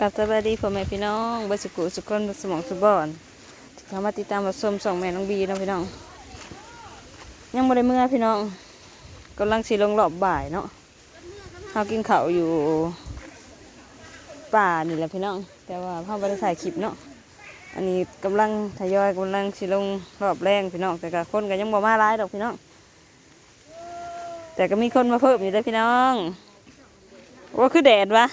กับสวัสดีพ่อแม่พี่น้องเบดสุกุสุกนสมองสุบอนที่เข้ามาติดตามรับชมสองแม่น้องบีนะพี่น้อง ยังบ่ได้เมื่อพี่น้องกำลังสิลงรอบบ่ายเนาะเฮากินเขาอยู่ป่านี่แหละพี่น้อง แต่ว่าเฮาบ่ได้ถ่ายคลิปเนาะอันนี้กำลังทยอยกำลังสิลงรอบแรงพี่น้องแต่ก็คนก็ยังบ่มาหลายดอกพี่น้อง แต่ก็มีคนมาเพิ่มอยู่เด้อพี่น้องว่าคือแดดวะ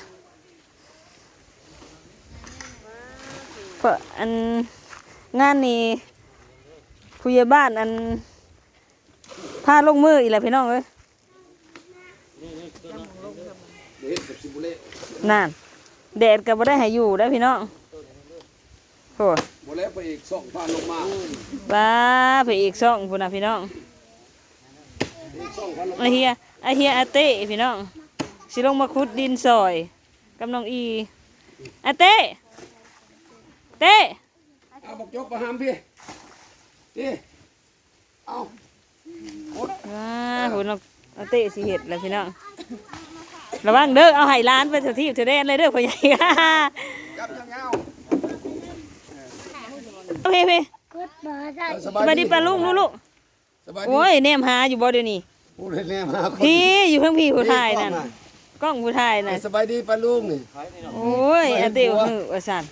เพราะอันงานนี้ผู้ใหญ่บ้านอันพาลงมืออีกแล้วพี่น้องเอ้ยนั่นแดดก็บ่ได้ให้อยู่ได้อพี่น้องโหหมดแล้วไปอีกสองพันลงมาว้าไปอีกซ่องพุ่นน่ะพี่น้องอีกสองพันลงไอเฮียไอเฮียอาเต้พี่น้องสิลงมาขุดดินซอยกับน้องอีอาเต้ เต้เอาบอกยกประหามพี่พี่เอาโอ๊ยว้าหุ่นน้องอาเต้สิเห็ดแล้วพี่น้องระวังเด้อเอาไห้ล้านไปสถีบเธอได้เลยเด้อพ่อใหญ่จับเงาโอเคพี่ๆสสบายบายดีปลาลุงลูกสบายๆดีโอ้ยแนมหาอยู่บ่เดี๋ยวนี้พูดให้แน่มาคนพี่อยู่เพิ่งพี่ผู้ชายนั่นกล้องผู้ชายนั่นสบายดีปลาลุงนี่โอ้ยอาเต้หือว่าสั่น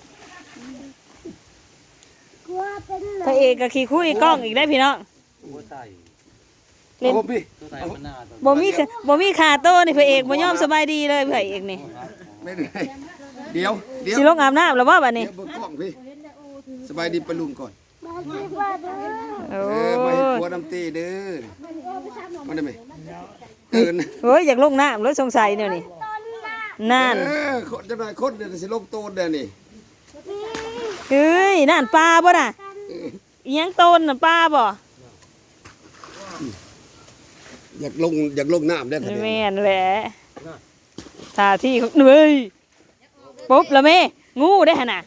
พระเอกก็ขี่คุยกล้องอีกได้พี่น้องเล่นเอาพี่บ่มีค่ะบ่มีขาโตนี่พระเอกบ่ยอมสบายดีเลยพระเอกนี่ไม่ได้เดี๋ยวเดี๋ยวสิลงอาบน้ำแล้วบ่บัดนี้เดี๋ยวเบิกกล้องพี่สบายดีปลาลุงก่อนโอ้เออมาเห็นยผัวน้ำตีเด้อมาได้ไหมเตือนโอ้ยอยากลงน้ำแล้วสงสัยเนี่ยนี่นั่นเออคนจะหน่อยคนเดี๋ยวสิลงโตนเดี๋ยวนี่ เฮ้ยนั่นปลาบ่น่ะ อิหยังโตนน่ะปลาบ่อยากลงอยากลงน้ำได้คะแนนแม่นแหละท่าที่ของเฮ้ยปุ๊บแล้วแม่งูได้หั่นน่ะ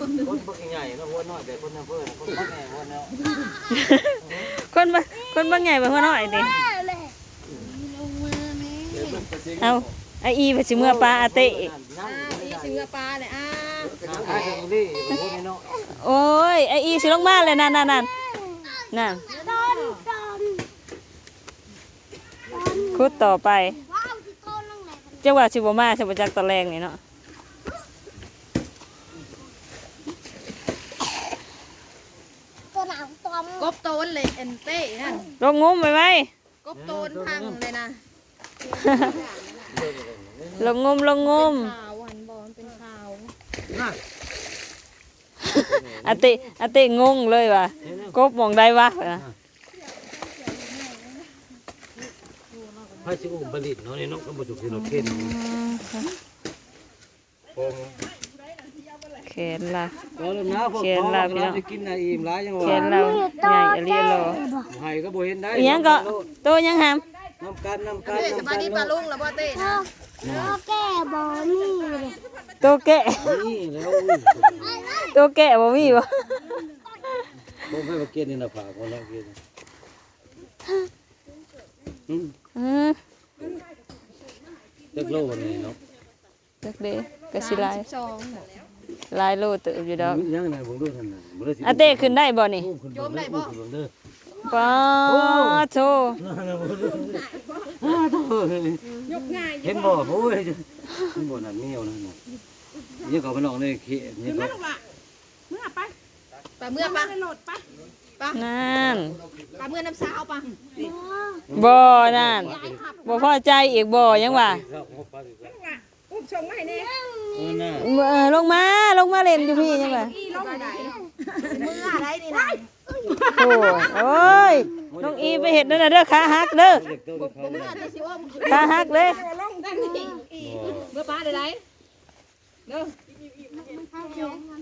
คนบักใหญ่แล้วหัวน้อยแต่คนอำเภอคนบักใหญ่หัวเนาะคนบ่คนบ่ใหญ่บ่หัวน้อยดิเอา ไออีไปสิเมื่อปลาอาเตะนั่งอีสิงคโปร์เนี่ยอ่านั่งทางนี้หัวเนาะโอ้ยไออีสิลงมาเลยนั่นนั่นนั่นนั่นคุดต่อไปเจ้าว่าชิบมาชิบจักตะแรงนี่เนาะกบโตนเลยเอ็นเต้นั่นลงงุ้มไปไหมกบโตนพังเลยนะ ลงงุ้มลงงุ้มขาวหันบอลเป็นขาวอาเตอาเตงงเลยว่ะกบมองได้วะพระสิอุ้มผลิตเนาะนี่เนาะก็บ่ถูกสิรถเข็นโอ้แขนละก็แล้วนะพวกเขียนลาพี่น้องจะกินน่ะอิ่มหลายยังแขว่านเราใหญ่อรีโลให้ก็บ่เห็นได้อีหยังก็โตยังหามน้ำกันน้ำกันเต้สน้ำบากัยนดีปลาลุงแล้วบ่เต้ นะโตแกะนี่แล้วโตแกะบ่มีบ่บ่ให้มาเกินนี่น่ะฝากคนละเกินอืมอืมจักโลนี่เนาะจักเด้กะสิหลายสองหลายโลเติบอยู่ดอกยังไงผมดูท่านน่ะบ่ได้สิอาเต้ขึ้นได้บ่นี่โยมได้บ่เด้ อป้าโธยกง่ายเห็นบ่โอ้ยเห็นบ่นั่นแมวนั่นน่ะนี่เขาไปนอกในเขตนี่ก็ปลาเมื่อปลานั่นปลาเมื่อน้ำสาวปลาบ่นั่นบ่พอใจอีกบ่ยังว่าเออน่ะ เออลงมาลงมาเล่นอยู่พี่ยังว่าเมื่ออะไรนี่นะ โอ้โอ้ยน้องอีไปเห็ดนั่นน่ะเด้อขาหักเด้อเด็กตัวเขาเมื่อจะสิว่าขาหักเลยเมื่อปลาได้ไรเด้อ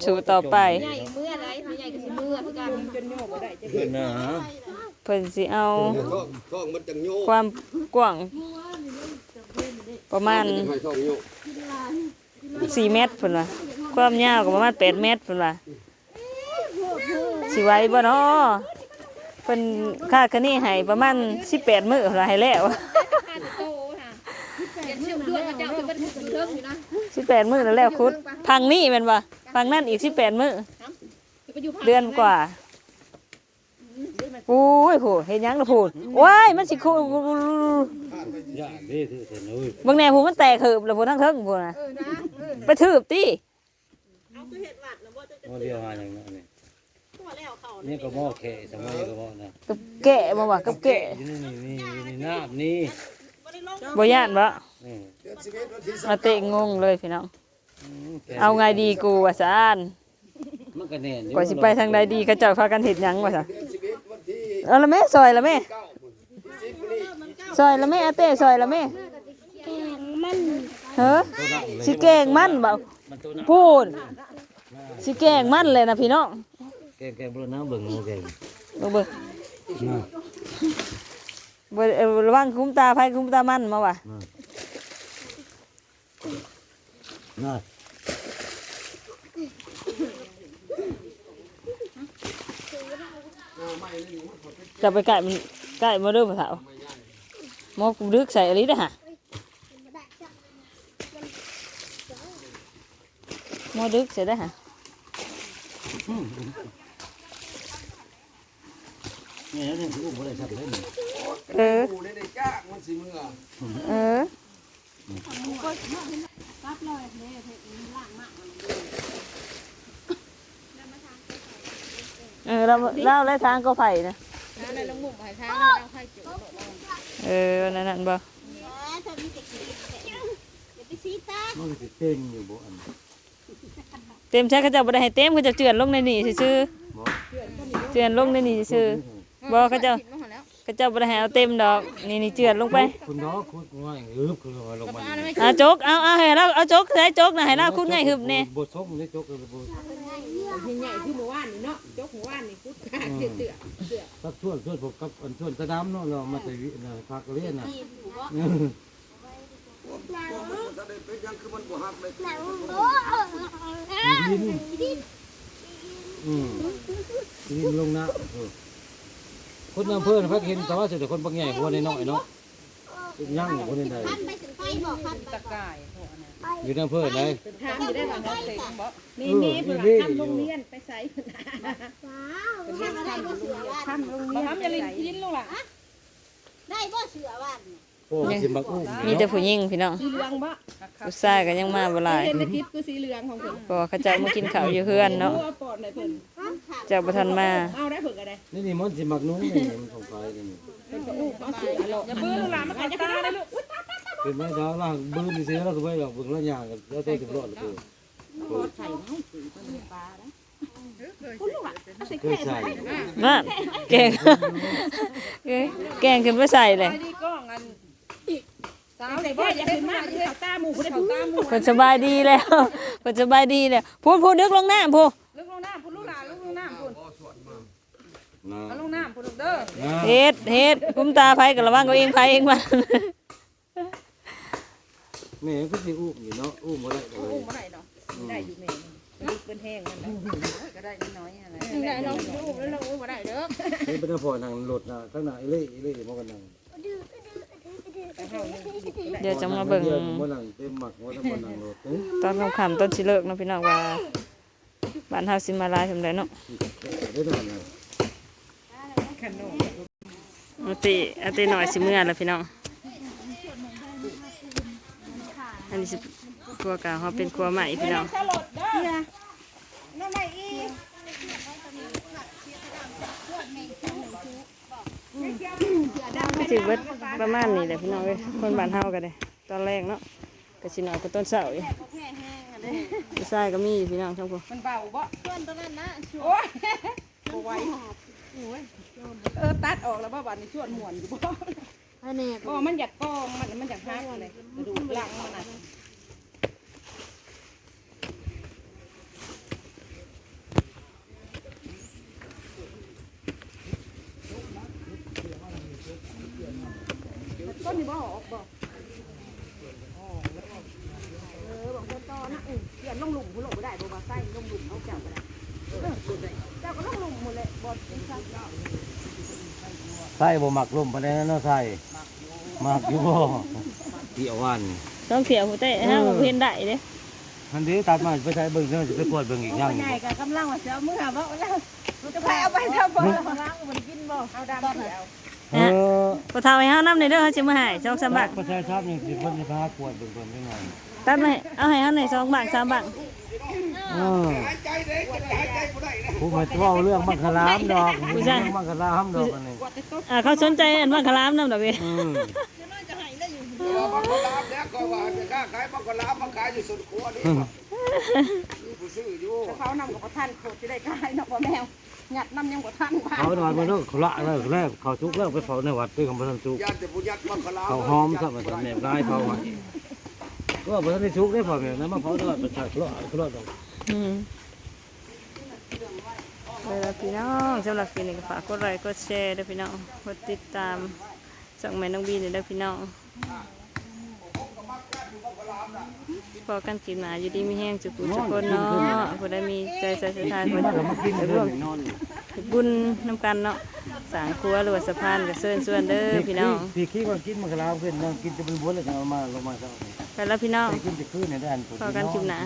สู่ต่อไปใหญ่เมื่อไรใหญ่ก็สิเมื่อคือกันเพิ่นน่ะเพิ่นสิเอาท้องท้องมันจังโยกความกว้างประมาณจะให้ท้องโยก4เมตรเพิ่นว่าความยาวก็ประมาณ8เมตรเพิ่นว่า สิไหวบ่เนาะเพิ่นค่าดคะเนให้ประมาณ18มื้อเพิ่นว่าให้แล้วพิ่นมาเจ้าขึ้นมาถึงเทิงอยู่นะสิบแปดมื้อแล้วแล้วคุดพังนี่แม่นบ่พังนั่นอีกสิบแปดมื้อเดือนกว่าโอ้ยโหเฮ็ดหยังล่ะพูดว้ายมันสิคุอย่างแน่พูมันแตกเหือบแล้วพูทั้งเทิงพูน่ะเออนะเออไปถืบติมาเรียกมาอย่างนั้น นี่นี่ก็หม้อแขสมัยก็หม้อนะกับแกะบ่ว่ากับแกะอยู่นี่นี่อยู่ในน้ำนี่บ่ย่านบ่นี่เดือนสิบเอ็ดวันที่มาเตะงงเลยพี่น้องอืมแกเอาไงดีกูว่าซานมันก็แน่นอยู่กว่าสิไปทางใดดีเขาเจ้าพากันเฮ็ดหยังว่าซะเดือนสิบเอ็ดวันที่เอาละแม่ซอยละแม่เก้าสิบนี่ซอยละแม่อาเต้ซอยละแม่เฮ้อตัวนั้นเลยสิแกงมันบ่มันตัวนั้นพูดสิแกงมันเลยนะพี่น้อง แกงแกงบนน้ำเบิ่งงูแกงเบิ่งเบิ่งน่ะบ่เอ่อระวังคุ้มตาไผคุ้มตามันมาว่ะน่ะจะไปไก่มันไก่มาเด้อพ่อเฒ่าหมอกูดึกใส่อะไรเด้อฮะหมอดึกใส่ได้อฮะนี่แล้วนี่คืออุ้มบ่ได้ชัดเลยนี่เออกูได้ได้จ้างมันสิมึงอะเออเออเราเราไล่ทางก็ไผ่นะแล้วในลงมุมหายทางเราใครจุดเออนั่นนั่นบ่มันก็สิเต้นอยู่บ่อันเต็มใช้เขาเจะบ่ได้ให้เต็มเขาเจะเจือนลงในนี่ซื่อบ่ๆเจือนลงในนี่ซื่อๆ บ่เขาเจะคิดมาแล้วเขาเจะบ่ได้ให้เอาเต็มดอก นี่นี่เจือนลงไปคุณน้องคุณง่ายอึบคือว่าลงมาเอาไม่เอาโจกเอาเอาให้เราเอาโจกใส่โจกน่ะให้เราคุณง่ายหึบแน่บ่ซกนี่จกเลยบ่ที่ใหญ่ที่หมู่บ้านนี่เนาะจกหมู่บ้านนี่พุทธาเสือเสือเสือสักช่วนช่วนผมกับอันช่วนสนามเนาะเรามาใส่วิน่ะพักเรียนน่ะถ้าได้เป็นยังคือมันบ่หักเลยดินอืมดินลงน้ำเออ คนอำเภอน่ะพักเห็นแต่ว่าเสียแต่คนบางใหญ่คนน้อยๆเนาะย่างคนใดตะกายอยู่ในอำเภอไหนทางอยู่ได้บ้างเต็งบ่เอนี่อนี่เพิ่นนี่ทำโรงอยู่เรียนไปใส่ทำโรงเรียนทำอย่าลินยินลงล่ะได้บ่เสือว่านโอ้สิบักอุ้มมีแต่ผู้หญิงพี่น้องสีเหลืองบ่ผู้ชายก็ยังมาบ่หลายเห็นในคลิปคือสีเหลืองของเพิ่นเพราะว่าเขาเจ้ามากินข้าวอยู่เฮือนเนาะหัวปอดใน เพิ่นเจ้าบ่ทันมา เอาได้เพิ่นก็ได้นี่นี่มันสิมักนุ่งนี่มันส่งไปนี่เพิ่นก็อู้เอาเสือหรอกอย่าเบิ่งลูกหลานมันก็จะตาได้ลูกเป็นไม้ดาวล่างบืนสิแล้วก็ไปดอกเบิ่งแล้วย่างกันแล้วเต้กับรอดเลยใส่ไม้สีเพิ่นปลาได้เคยใส่นั่นแกงเอ้ยแกงขึ้นไปใส่เลยนี่กล้องอันสาวได้บ่อย่าขึ้นมาอย่าเข้าตาหมู่บ่ได้เข้าตาหมู่เพิ่นสบายดีแล้วเพิ่นสบายดีแล้วพูดพูดดึกลงน้ำพูด ลูกลงน้ำพุ่นลูกหลานลูกลงน้ำพุ่น นะ เอาลงน้ำพุ่นลูกเด้อนะเฮ็ดเฮ็ดกุมตาไผก็ระวังเอาเองไผเองมันแม่ก็สิอุ้มอยู่เนาะอุ้มบ่ได้เลอุ้ยมบ่ได้ดอกได้อยู่แม่ลูกเป็นแห้งนั่นแหละก็ได้น้อยๆนั่นแหละได้น้องอุ้มแล้วน้องอุ้มบ่ได้เด้อนี่เป็นพอนั่งรถนะข้างหน้าอีเล่อีเล่มันก็นั่งเดี๋ยวจะมาเบิ่งบ่นั่งเต็มหมักว่าถ้าบ่นั่งรถเอ้ยตอนค่ำๆต้นสิเลิกเนาะพี่น้องว่าบ้านเฮาสิมาลายสำาใดเนาะได้น อนเลยอาติอาติหน่อยสิเมื่อแล้วพี่น้อง อันนี้สิครัวกลางเฮาเป็นครัวใหม่พี่น้องน้องใหม่อีกสิเบิดประมาณนี้แหละพี่น้องเอ้ยคนบ้านเฮาก็ได้ตอนแรกเนาะก็สิน้อยกว่าต้นเสาอีกผู้ชายก็มีพี่น้องทั้งพวกมันเบาบ่ส่วนตรงนั้นนะชวโอ้ยบ่ไหว เออตัดออกแล้วบ่บัดนี้ชวนม่วนอยู่บ่อันนี้ก็มันอยากกองมันมันอยากฮักเลยกระดูกหลังมันน่ะ ต้นนี่บ่ออกบ่เออบอกว่าตอนนะอือเปลี่ยนลงหลุมผู้หลงบ่ได้บ่ว่าใส่ลงหลุมเอาเจ้าก็ได้เออเจ้าก็ลงหลุมหมดเลยบ่เป็นซัก ใส่บ่หมักลมปานใดเนาะใส่หมักอยู่บ่เกี่ยววันสต้องเถียวผู้เต้ฮะบ่เห็นได้เด้อันนี้ตัดมาไปใช้เบิ่งเด้อจะไปกวดเบิ่งอีกอย่างหใหนึ่งญ่กับกำลังว่าเสียมือบ่แล้วมันจะไปเอาไปเท่าบ่ล้างมันกินบ่เอาดำเสีย วเออพอเท่าให้เฮานำในเด้อเฮาสิมาให้สองสามบาทประชาชนนี่สิเพิ่นสิพากวดเบิ่งเพิ่นจังหน่อยตัดมาให้เอาให้เฮาในอยสองบาทสามบาทเออหายใจเด้จะหายใจบ่ได้นะผู้มาเว้าเรื่องมังคลามดอกเรื่องมังคลามดอกอันนี้อ่าเขาสนใจอันว่าคลามนำดอกเว้ยอืมเออบักกะลามเนี่ยก็ว่าจะค้าขายบักกะลามมาขายอยู่สวนครัวนี่มีผู้ซื้ออยู่เขานำกับท่านโคตรจะได้กายเนาะบ่แมว หยัดน้ำยังบ่ทันว่าเขานอนมาเลิกเขาละเลิกแรกเขาสุกเลิกไปเผาในวัดด้วยของพระท่านสุกญาติผู้ยัดบักกะลามเขาหอมสับมาทำแหนมได้เผาไว้ก็พระท่านได้สุกได้เผาแหนมนะมาเผาในวัดประชาชนเขาละดอกอืมเวลาพี่น้องสำหรับคลิปนี้ก็ฝากกดไลค์กดแชร์ด้วยพี่น้องกดติดตามส่องแม่น้องบีนี่ด้วยพี่น้อง พอกันกินหนาอยู่ดีมีแห้งจุกุจุกคนเนาะผู้ใดมีใจใส่สถานคนมายวมากินไปร่วมบุญน้ำกันเนาะสางครัวหรือว่าสะพานกับเซินส่วนเด้อพี่น้องพี่ขี้ว่ากินมังคลามขึ้นนั่งกินจะเป็นบัวเลยจะเอามาลงมาเจ้าไปแล้วพี่น้องกินจะขึ้นในด้านพอกันกินหนา